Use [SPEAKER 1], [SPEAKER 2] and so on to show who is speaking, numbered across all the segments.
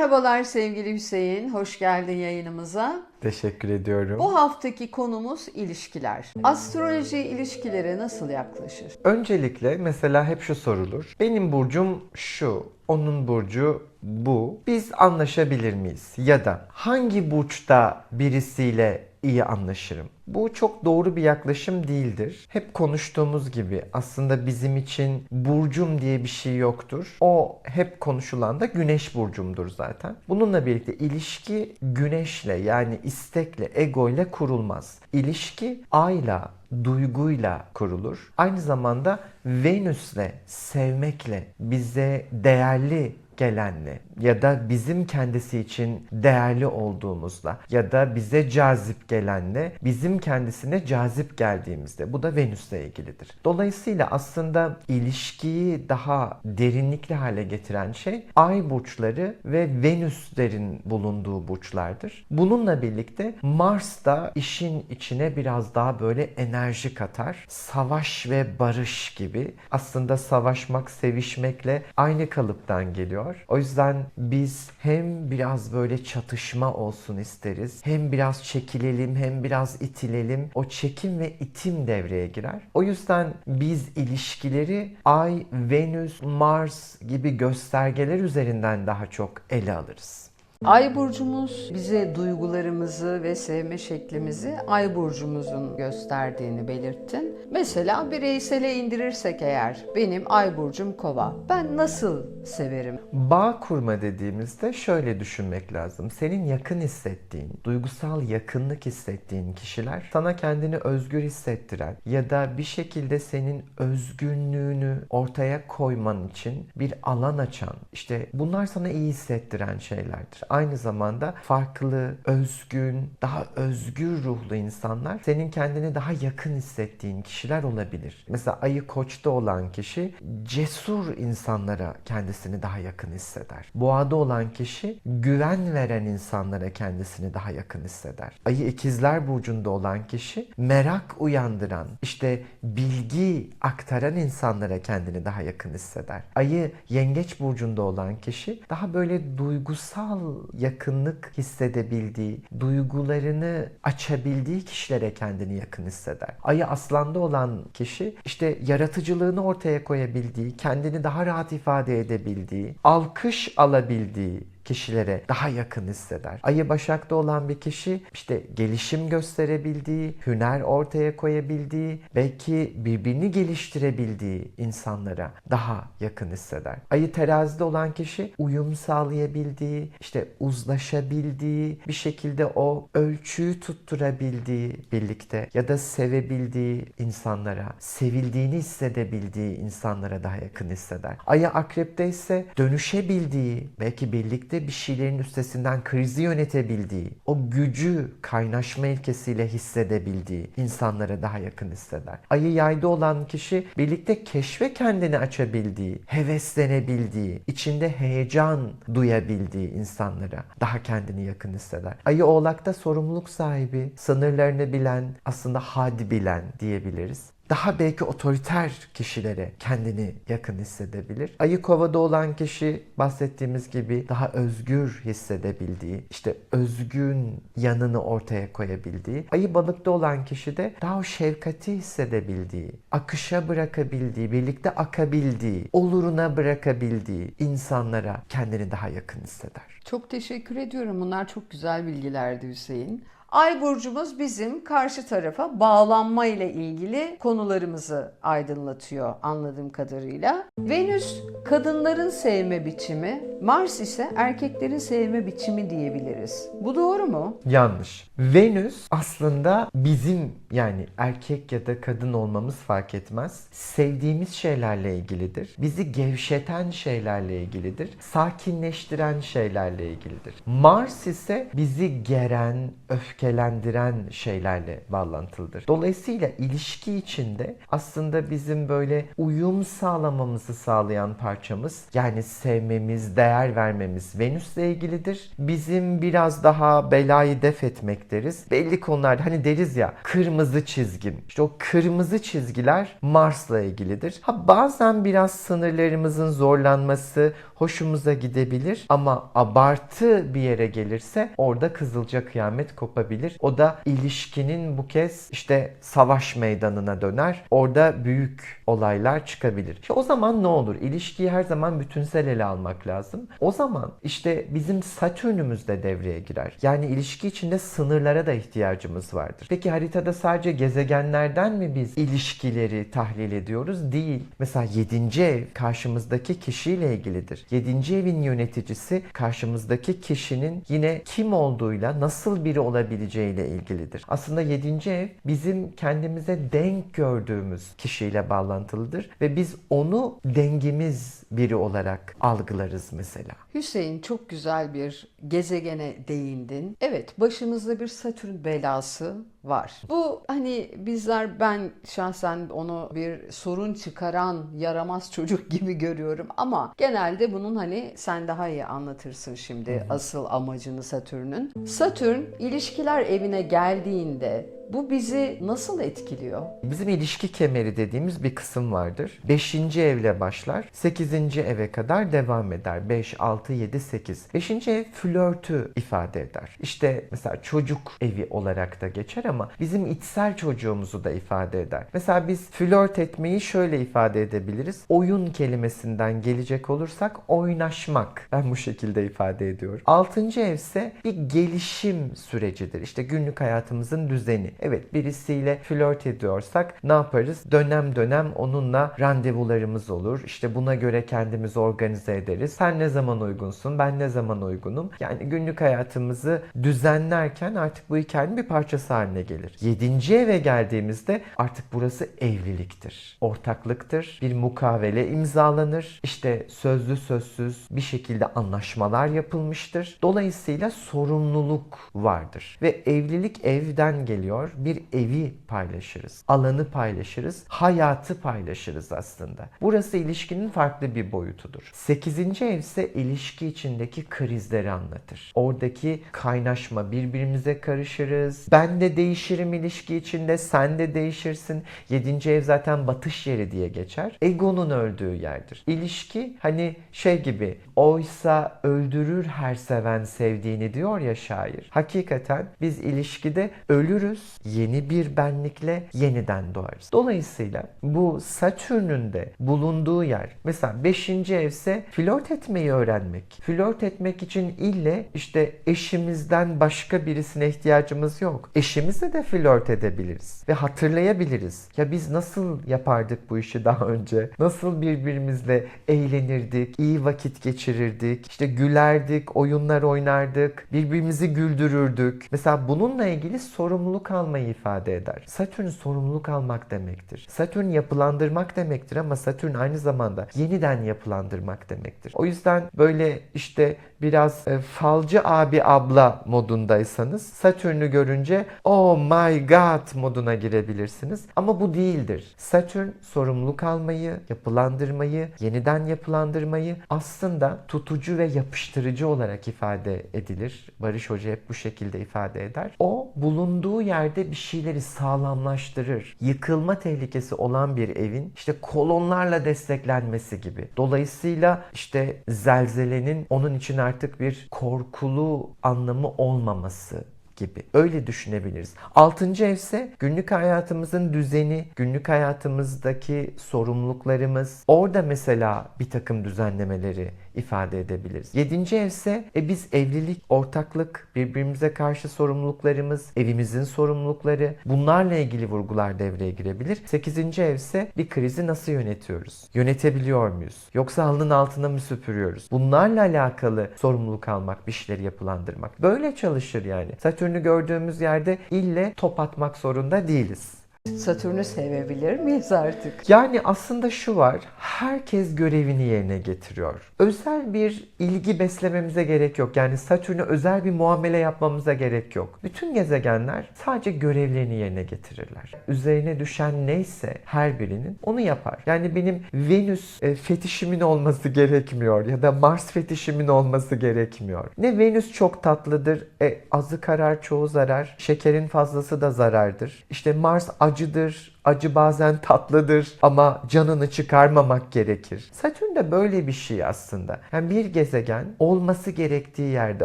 [SPEAKER 1] Merhabalar sevgili Hüseyin, hoş geldin yayınımıza.
[SPEAKER 2] Teşekkür ediyorum.
[SPEAKER 1] Bu haftaki konumuz ilişkiler. Astroloji ilişkilere nasıl yaklaşır?
[SPEAKER 2] Öncelikle mesela hep şu sorulur. Benim burcum şu, onun burcu bu. Biz anlaşabilir miyiz? Ya da hangi burçta birisiyle iyi anlaşırım? Bu çok doğru bir yaklaşım değildir. Hep konuştuğumuz gibi aslında bizim için burcum diye bir şey yoktur. O hep konuşulan da güneş burcumdur zaten. Bununla birlikte ilişki güneşle yani istekle, egoyla kurulmaz. İlişki ayla, duyguyla kurulur. Aynı zamanda Venüs'le, sevmekle, bize değerli gelenle ya da bizim kendisi için değerli olduğumuzla ya da bize cazip gelenle bizim kendisine cazip geldiğimizde bu da Venüs'le ilgilidir. Dolayısıyla aslında ilişkiyi daha derinlikli hale getiren şey ay burçları ve Venüslerin bulunduğu burçlardır. Bununla birlikte Mars da işin içine biraz daha böyle enerji katar. Savaş ve barış gibi. Aslında savaşmak, sevişmekle aynı kalıptan geliyor. O yüzden biz hem biraz böyle çatışma olsun isteriz. Hem biraz çekilelim hem biraz itilelim. O çekim ve itim devreye girer. O yüzden biz ilişkileri Ay, Venüs, Mars gibi göstergeler üzerinden daha çok ele alırız.
[SPEAKER 1] Ay burcumuz bize duygularımızı ve sevme şeklimizi ay burcumuzun gösterdiğini belirttin. Mesela bireysele indirirsek eğer benim ay burcum kova. Ben nasıl severim?
[SPEAKER 2] Bağ kurma dediğimizde şöyle düşünmek lazım. Senin yakın hissettiğin, duygusal yakınlık hissettiğin kişiler sana kendini özgür hissettiren ya da bir şekilde senin özgünlüğünü ortaya koyman için bir alan açan, işte bunlar sana iyi hissettiren şeylerdir. Aynı zamanda farklı, özgün, daha özgür ruhlu insanlar senin kendini daha yakın hissettiğin kişiler olabilir. Mesela ayı koçta olan kişi cesur insanlara kendisini daha yakın hisseder. Boğada olan kişi güven veren insanlara kendisini daha yakın hisseder. Ayı ikizler burcunda olan kişi merak uyandıran, işte bilgi aktaran insanlara kendini daha yakın hisseder. Ayı yengeç burcunda olan kişi daha böyle duygusal yakınlık hissedebildiği, duygularını açabildiği kişilere kendini yakın hisseder. Ayı aslanda olan kişi işte yaratıcılığını ortaya koyabildiği, kendini daha rahat ifade edebildiği, alkış alabildiği, kişilere daha yakın hisseder. Ayı Başak'ta olan bir kişi işte gelişim gösterebildiği, hüner ortaya koyabildiği, belki birbirini geliştirebildiği insanlara daha yakın hisseder. Ayı Terazi'de olan kişi uyum sağlayabildiği, işte uzlaşabildiği, bir şekilde o ölçüyü tutturabildiği birlikte ya da sevebildiği insanlara, sevildiğini hissedebildiği insanlara daha yakın hisseder. Ayı Akrep'te ise dönüşebildiği, belki birlikte bir şeylerin üstesinden krizi yönetebildiği, o gücü kaynaşma ilkesiyle hissedebildiği insanlara daha yakın hisseder. Ayı yayda olan kişi birlikte keşfe kendini açabildiği, heveslenebildiği, içinde heyecan duyabildiği insanlara daha kendini yakın hisseder. Ayı oğlakta sorumluluk sahibi, sınırlarını bilen, aslında had bilen diyebiliriz daha belki otoriter kişilere kendini yakın hissedebilir. Ayı kovada olan kişi bahsettiğimiz gibi daha özgür hissedebildiği, işte özgün yanını ortaya koyabildiği. Ayı balıkta olan kişi de daha o şefkati hissedebildiği, akışa bırakabildiği, birlikte akabildiği, oluruna bırakabildiği insanlara kendini daha yakın hisseder.
[SPEAKER 1] Çok teşekkür ediyorum. Bunlar çok güzel bilgilerdi Hüseyin. Ay burcumuz bizim karşı tarafa bağlanma ile ilgili konularımızı aydınlatıyor anladığım kadarıyla. Venüs kadınların sevme biçimi, Mars ise erkeklerin sevme biçimi diyebiliriz. Bu doğru mu?
[SPEAKER 2] Yanlış. Venüs aslında bizim yani erkek ya da kadın olmamız fark etmez. Sevdiğimiz şeylerle ilgilidir. Bizi gevşeten şeylerle ilgilidir. Sakinleştiren şeylerle ilgilidir. Mars ise bizi geren, öfke öfkelendiren şeylerle bağlantılıdır. Dolayısıyla ilişki içinde aslında bizim böyle uyum sağlamamızı sağlayan parçamız yani sevmemiz, değer vermemiz Venüs'le ilgilidir. Bizim biraz daha belayı def etmek deriz. Belli konularda hani deriz ya kırmızı çizgim. İşte o kırmızı çizgiler Mars'la ilgilidir. Ha bazen biraz sınırlarımızın zorlanması hoşumuza gidebilir ama abartı bir yere gelirse orada kızılca kıyamet kopabilir. O da ilişkinin bu kez işte savaş meydanına döner. Orada büyük olaylar çıkabilir. İşte o zaman ne olur? İlişkiyi her zaman bütünsel ele almak lazım. O zaman işte bizim Satürn'ümüz de devreye girer. Yani ilişki içinde sınırlara da ihtiyacımız vardır. Peki haritada sadece gezegenlerden mi biz ilişkileri tahlil ediyoruz? Değil. Mesela 7. ev karşımızdaki kişiyle ilgilidir. 7. evin yöneticisi karşımızdaki kişinin yine kim olduğuyla nasıl biri olabileceğiyle ilgilidir. Aslında 7. ev bizim kendimize denk gördüğümüz kişiyle bağlantılıdır ve biz onu dengimiz biri olarak algılarız mesela.
[SPEAKER 1] Hüseyin çok güzel bir gezegene değindin. Evet başımızda bir Satürn belası var. Bu hani bizler ben şahsen onu bir sorun çıkaran yaramaz çocuk gibi görüyorum ama genelde bunun hani sen daha iyi anlatırsın şimdi asıl amacını Satürn'ün. Satürn ilişkiler evine geldiğinde bu bizi nasıl etkiliyor?
[SPEAKER 2] Bizim ilişki kemeri dediğimiz bir kısım vardır. 5. evle başlar, 8. eve kadar devam eder. 5, 6, 7, 8. 5. ev flörtü ifade eder. İşte mesela çocuk evi olarak da geçer ama bizim içsel çocuğumuzu da ifade eder. Mesela biz flört etmeyi şöyle ifade edebiliriz. Oyun kelimesinden gelecek olursak oynaşmak. Ben bu şekilde ifade ediyorum. 6. ev ise bir gelişim sürecidir. İşte günlük hayatımızın düzeni. Evet birisiyle flört ediyorsak ne yaparız? Dönem dönem onunla randevularımız olur. İşte buna göre kendimizi organize ederiz. Sen ne zaman uygunsun? Ben ne zaman uygunum? Yani günlük hayatımızı düzenlerken artık bu hikayenin bir parçası haline gelir. Yedinci eve geldiğimizde artık burası evliliktir. Ortaklıktır. Bir mukavele imzalanır. İşte sözlü sözsüz bir şekilde anlaşmalar yapılmıştır. Dolayısıyla sorumluluk vardır. Ve evlilik evden geliyor. Bir evi paylaşırız. Alanı paylaşırız. Hayatı paylaşırız aslında. Burası ilişkinin farklı bir boyutudur. Sekizinci ev ise ilişki içindeki krizleri anlatır. Oradaki kaynaşma, birbirimize karışırız. Ben de değişirim ilişki içinde, sen de değişirsin. Yedinci ev zaten batış yeri diye geçer. Egonun öldüğü yerdir. İlişki hani şey gibi, oysa öldürür her seven sevdiğini diyor ya şair. Hakikaten biz ilişkide ölürüz, yeni bir benlikle yeniden doğarız. Dolayısıyla bu Satürn'ün de bulunduğu yer, mesela 5. evse flört etmeyi öğrenmek. Flört etmek için ille işte eşimizden başka birisine ihtiyacımız yok. Eşimizle de flört edebiliriz ve hatırlayabiliriz. Ya biz nasıl yapardık bu işi daha önce? Nasıl birbirimizle eğlenirdik, iyi vakit geçirirdik, işte gülerdik, oyunlar oynardık, birbirimizi güldürürdük. Mesela bununla ilgili sorumluluk almayı ifade eder. Satürn sorumluluk almak demektir. Satürn yapılandırmak demektir ama Satürn aynı zamanda yeniden yapılandırmak demektir. O yüzden böyle işte biraz e, falcı abi abla modundaysanız Satürn'ü görünce oh my god moduna girebilirsiniz. Ama bu değildir. Satürn sorumluluk almayı, yapılandırmayı, yeniden yapılandırmayı aslında tutucu ve yapıştırıcı olarak ifade edilir. Barış Hoca hep bu şekilde ifade eder. O bulunduğu yerde bir şeyleri sağlamlaştırır. Yıkılma tehlikesi olan bir evin işte kolonlarla desteklenmesi gibi. Dolayısıyla işte zelzelenin onun için bir korkulu anlamı olmaması gibi. Öyle düşünebiliriz. Altıncı ev ise günlük hayatımızın düzeni, günlük hayatımızdaki sorumluluklarımız. Orada mesela bir takım düzenlemeleri ifade edebiliriz. Yedinci ev ise e, biz evlilik, ortaklık, birbirimize karşı sorumluluklarımız, evimizin sorumlulukları bunlarla ilgili vurgular devreye girebilir. Sekizinci ev ise bir krizi nasıl yönetiyoruz? Yönetebiliyor muyuz? Yoksa halının altına mı süpürüyoruz? Bunlarla alakalı sorumluluk almak, bir şeyleri yapılandırmak. Böyle çalışır yani. Satürn'ü gördüğümüz yerde ille top atmak zorunda değiliz.
[SPEAKER 1] Satürn'ü sevebilir miyiz artık?
[SPEAKER 2] Yani aslında şu var, herkes görevini yerine getiriyor. Özel bir ilgi beslememize gerek yok. Yani Satürn'e özel bir muamele yapmamıza gerek yok. Bütün gezegenler sadece görevlerini yerine getirirler. Üzerine düşen neyse her birinin onu yapar. Yani benim Venüs e, fetişimin olması gerekmiyor ya da Mars fetişimin olması gerekmiyor. Ne Venüs çok tatlıdır, e, azı karar çoğu zarar, şekerin fazlası da zarardır. İşte Mars acıdır, acı bazen tatlıdır ama canını çıkarmamak gerekir. Satürn de böyle bir şey aslında. Yani bir gezegen olması gerektiği yerde,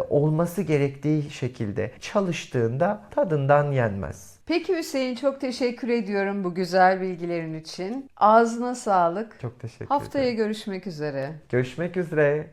[SPEAKER 2] olması gerektiği şekilde çalıştığında tadından yenmez.
[SPEAKER 1] Peki Hüseyin çok teşekkür ediyorum bu güzel bilgilerin için. Ağzına sağlık.
[SPEAKER 2] Çok teşekkür
[SPEAKER 1] Haftaya
[SPEAKER 2] ederim.
[SPEAKER 1] görüşmek üzere.
[SPEAKER 2] Görüşmek üzere.